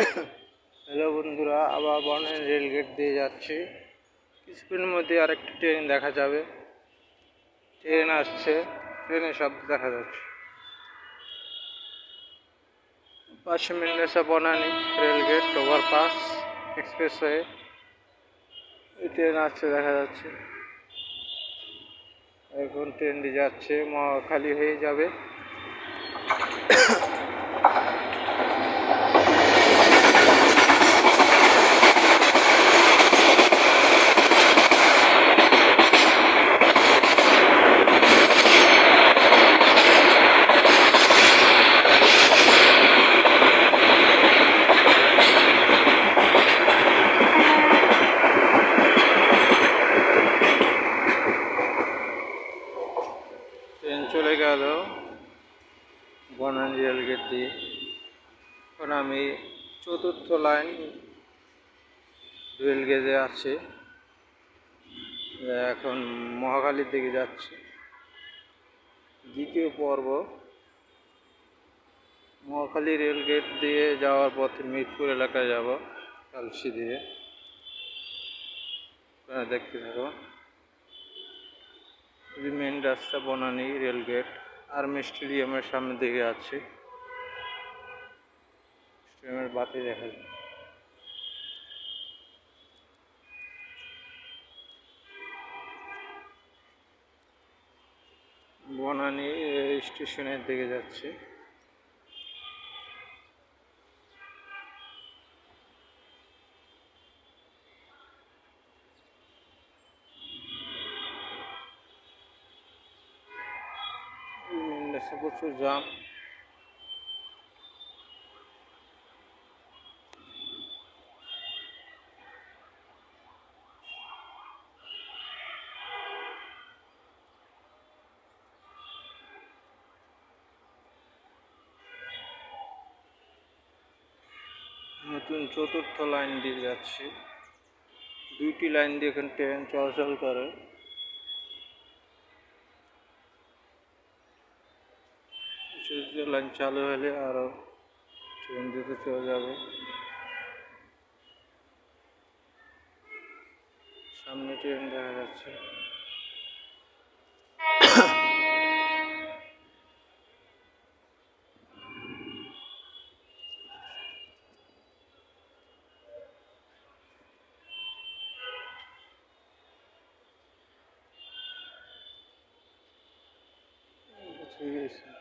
Hello বন্ধুরা, আবার বর্ণের রেলগেট দিয়ে যাচ্ছি। কিছুক্ষণের মধ্যে আরেকটি ট্রেন দেখা যাবে। ট্রেন আসছে, ট্রেনের শব্দ দেখা যাচ্ছে। পাশে মেন্ডেসা Banani rail gate overpass expressway. Train আসছে, দেখা যাচ্ছে। এখন ট্রেনটি যাচ্ছে, মহাখালী হয়ে যাবে। গেল। বনানী রেলগেট দিয়ে এখন আমি চতুর্থ লাইন রেলগেজে আছে। এখন মহাখালীর দিকে যাচ্ছে। দ্বিতীয় পর্ব। মহাখালী রেলগেট দিয়ে যাওয়ার পথে মিরপুর এলাকায় যাব, কালসি দিয়ে। দেখতে থাকো এই মেন রাস্তা, বনানী রেলগেট আর্মি স্টেডিয়ামের সামনে দিকে আছে। স্টেডিয়ামের বাতি দেখা যায়। বনানি স্টেশনের দিকে যাচ্ছে। রাস্তা প্রচুর জাম নতুন চতুর্থ লাইন দিয়ে যাচ্ছে। দুইটি লাইন দিয়ে এখানে ট্রেন চলাচল করে। সূর্য লাইন চালু হলে আরও ট্রেন দিতে চলে যাবে। সামনে ট্রেন দেখা যাচ্ছে। ঠিক আছে